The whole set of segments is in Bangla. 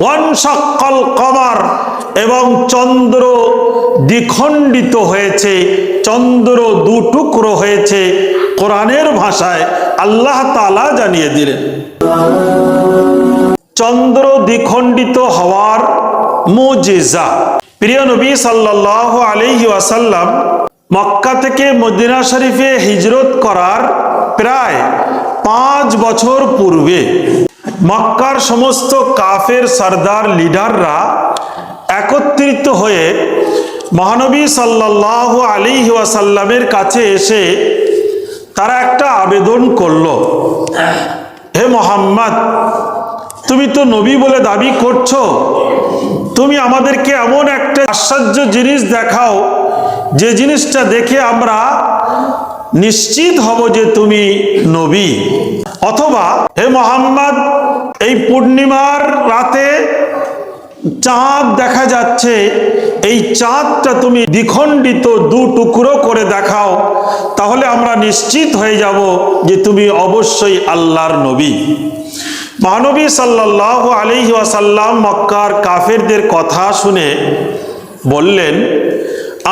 ওয়ানশাক্কাল কমার এবং চন্দ্র দ্বিখণ্ডিত হয়েছে, চন্দ্র দুটুকরো হয়েছে কোরআনের ভাষায় আল্লাহ তাআলা জানিয়ে দিলেন। চন্দ্র দ্বিখণ্ডিত হওয়ার মুজিজা। প্রিয় নবী সাল্লাহ আলহি ওয়াসাল্লাম মক্কা থেকে মদিনা শরীফে হিজরত করার প্রায় পাঁচ বছর পূর্বে মক্কার সমস্ত কাফের সর্দার লিডাররা একত্রিত হয়ে মহানবী সাল্লাহ আলী ওয়াসাল্লামের কাছে এসে তারা একটা আবেদন করল। হে মোহাম্মদ, তুমি তো নবী বলে দাবি করছ। তুমি আমাদেরকে এমন একটা আশ্চর্য জিনিস দেখাও, যে জিনিসটা দেখে আমরা নিশ্চিত হব যে তুমি নবী। অথবা, হে মোহাম্মদ এই পূর্ণিমার রাতে চাঁদ দেখা যাচ্ছে। এই চাঁদটা তুমি দ্বিখণ্ডিত দু টুকরো করে দেখাও। তাহলে আমরা নিশ্চিত হয়ে যাব যে তুমি অবশ্যই আল্লাহর নবী। মহানবী সাল্লাহ আলিহি ওয়াসাল্লাম মক্কার কাফেরদের কথা শুনে বললেন,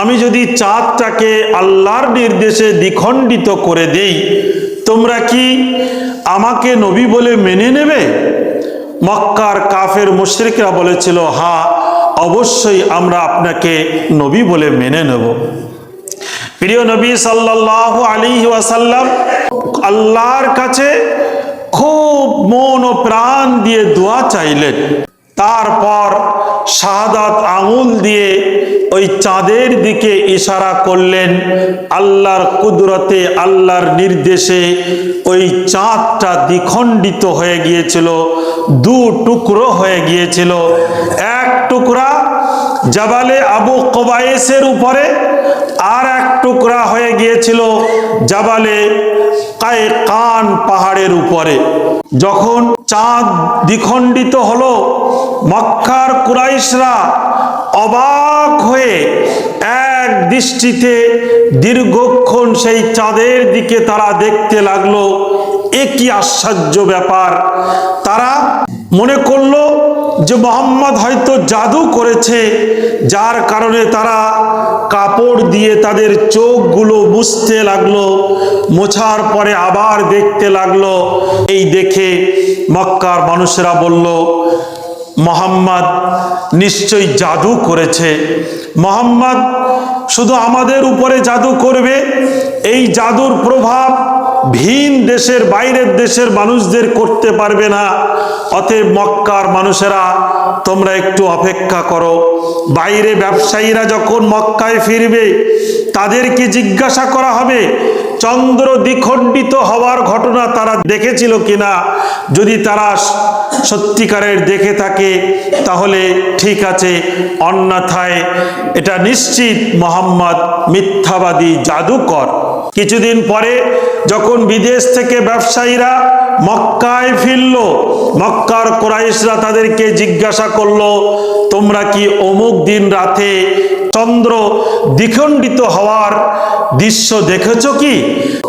আমি যদি চাঁদটাকে আল্লাহর নির্দেশে দ্বিখণ্ডিত করে দেই, তোমরা কি আমাকে নবী বলে মেনে নেবে? মক্কার কাফের মুশরিকরা বলেছিল, হা, অবশ্যই আমরা আপনাকে নবী বলে মেনে নেব। প্রিয় নবী সাল্লাহ আলী ওয়াসাল্লাম আল্লাহর কাছে খুব মন ও প্রাণ দিয়ে দোয়া চাইলেন। তারপর শাহাদাত আঙুল দিয়ে ওই চাঁদের দিকে ইশারা করলেন আল্লাহর কুদরতে, আল্লাহর নির্দেশে ওই চাঁদটা দ্বিখণ্ডিত হয়ে গিয়েছিল, দু টুকরো হয়ে গিয়েছিল। এক টুকরা জাবালে আবু কবায়েসের উপরে আর এক টুকরা হয়ে গিয়েছিল জাবালে কায়ে কান পাহাড়ের উপরে। যখন চাঁদ দ্বিখণ্ডিত হলো, মক্কার কুরাইশরা অবাক হয়ে এক দৃষ্টিতে দীর্ঘক্ষণ সেই চাঁদের দিকে তারা দেখতে লাগল। এ কি আশ্চর্য ব্যাপার! তারা মনে করল যে মোহাম্মদ হয়তো জাদু করেছে, যার কারণে তারা কাপড় দিয়ে তাদের চোখগুলো মুছতে লাগল, মোছার পরে আবার দেখতে লাগল। এই দেখে মক্কার মানুষেরা বলল, মোহাম্মদ নিশ্চয়ই জাদু করেছে। মোহাম্মদ শুধু আমাদের উপরে জাদু করবে, এই জাদুর প্রভাব ভিন দেশের, বাইরের দেশের মানুষদের করতে পারবে না। অতএব মক্কার মানুষেরা, তোমরা একটু অপেক্ষা করো। বাইরে ব্যবসায়ীরা যখন মক্কায় ফিরবে তাদেরকে জিজ্ঞাসা করা হবে? চন্দ্র দ্বিখণ্ডিত হওয়ার ঘটনা তারা দেখেছিল কিনা? যদি তারা সত্যিকারের দেখে থাকে, তাহলে ঠিক আছে। অন্যথায় এটা নিশ্চিত, মোহাম্মদ মিথ্যাবাদী জাদুকর। কিছুদিন পরে যখন বিদেশ থেকে ব্যবসায়ীরা মক্কায় ফিরল, মক্কার কোরাইশরা তাদেরকে জিজ্ঞাসা করল, তোমরা কি অমুক দিন রাতে চন্দ্র দ্বিখণ্ডিত হওয়ার দৃশ্য দেখেছ কি?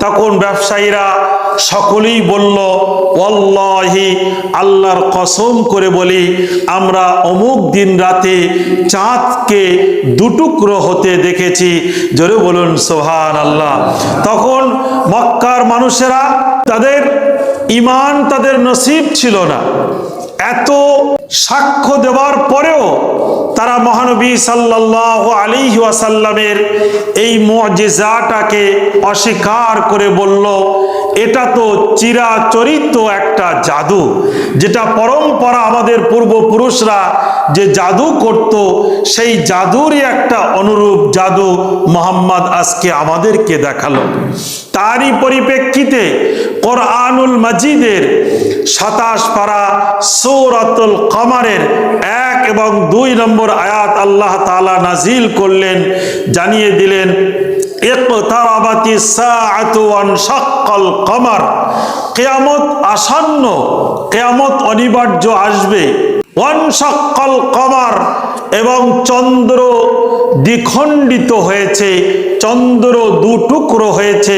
তখন ব্যবসায়ীরা সকলেই বলল ওল্লাহি আল্লাহর কসম করে বলি, আমরা অমুক দিন রাতে চাঁদকে দুটুকরো হতে দেখেছি। জোরে বলুন সোহান আল্লাহ তখন মক্কার মানুষেরা তাদের ইমান তাদের নসিব ছিল না। এত সাক্ষ্য দেওয়ার পরেও তারা মহানবী সাল্লাহ আলী ওয়াসাল্লামের এই মজেজাটাকে অস্বীকার করে বলল, এটা তো চিরাচরিত একটা জাদু, যেটা পরম্পরা আমাদের পূর্বপুরুষরা যে জাদু করত, সেই জাদুরই একটা অনুরূপ জাদু মোহাম্মদ আজকে আমাদেরকে দেখাল। তারই পরিপ্রেক্ষিতে কোরআনুল মাজিদের সাতাশ পারা সৌরাতুল কমারের এবং দুই নম্বর আয়াত আল্লাহ তালা নাজিল করলেন, জানিয়ে দিলেন কমার। কিয়ামত আসন্ন, কিয়ামত অনিবার্য আসবে। ওয়ানশাক্কাল কমার এবং চন্দ্র দ্বিখণ্ডিত হয়েছে, চন্দ্র দুটুকরো হয়েছে,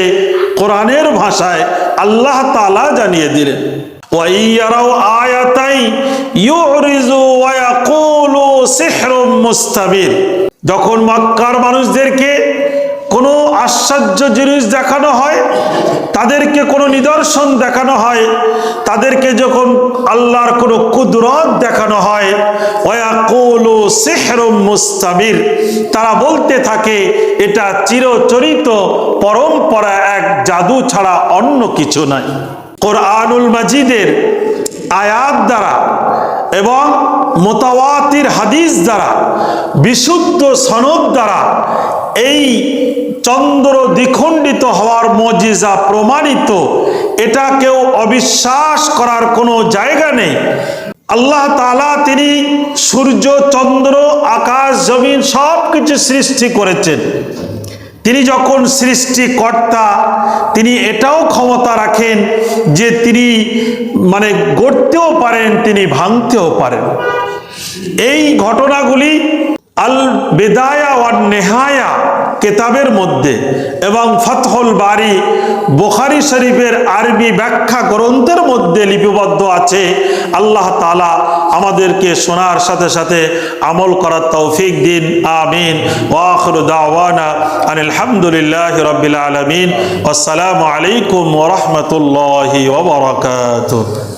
কোরআনের ভাষায় আল্লাহ তালা জানিয়ে দিলেন। ওয়াইয়ারাও আয়াতাই ইউরিজু ওয়াকুলু সিহরুম মুস্তাবির। যখন মক্কার মানুষদেরকে কোনো আশ্চর্য জিনিস দেখানো হয়, তাদেরকে কোনো নিদর্শন দেখানো হয়, তাদেরকে যখন আল্লাহর কোনো কুদরত দেখানো হয় ওয়াকুলু সিহরুম মুস্তাবির, তারা বলতে থাকে, এটা চিরচরিত পরম্পরা, এক জাদু ছাড়া অন্য কিছু নয় কোরআনুল মাজিদের আয়াত দ্বারা এবং মোতাওয়াতির হাদিস দ্বারা, বিশুদ্ধ সনদ দ্বারা এই চন্দ্র দ্বিখণ্ডিত হওয়ার মজিজা প্রমাণিত। এটা কেউ অবিশ্বাস করার কোনো জায়গা নেই। আল্লাহ তালা তিনি সূর্য, চন্দ্র, আকাশ, জমিন সব কিছু সৃষ্টি করেছেন। তিনি যখন সৃষ্টিকর্তা, তিনি এটাও ক্ষমতা রাখেন যে তিনি মানে গড়তেও পারেন, তিনি ভাঙতেও পারেন। এই ঘটনাগুলি আল বেদায়া ওয়ার নেহায়া কেতাবের মধ্যে এবং ফতহল বাড়ি বোখারি শরীফের আরবি ব্যাখ্যা গ্রন্থের মধ্যে লিপিবদ্ধ আছে। আল্লাহ তালা আমাদেরকে শোনার সাথে সাথে আমল করার তৌফিক দিন। আমিন। আলহামদুলিল্লাহ রবিল আলমিন। আসসালামু আলাইকুম ওরহমতুল্লাহি ওবরাকাতুহ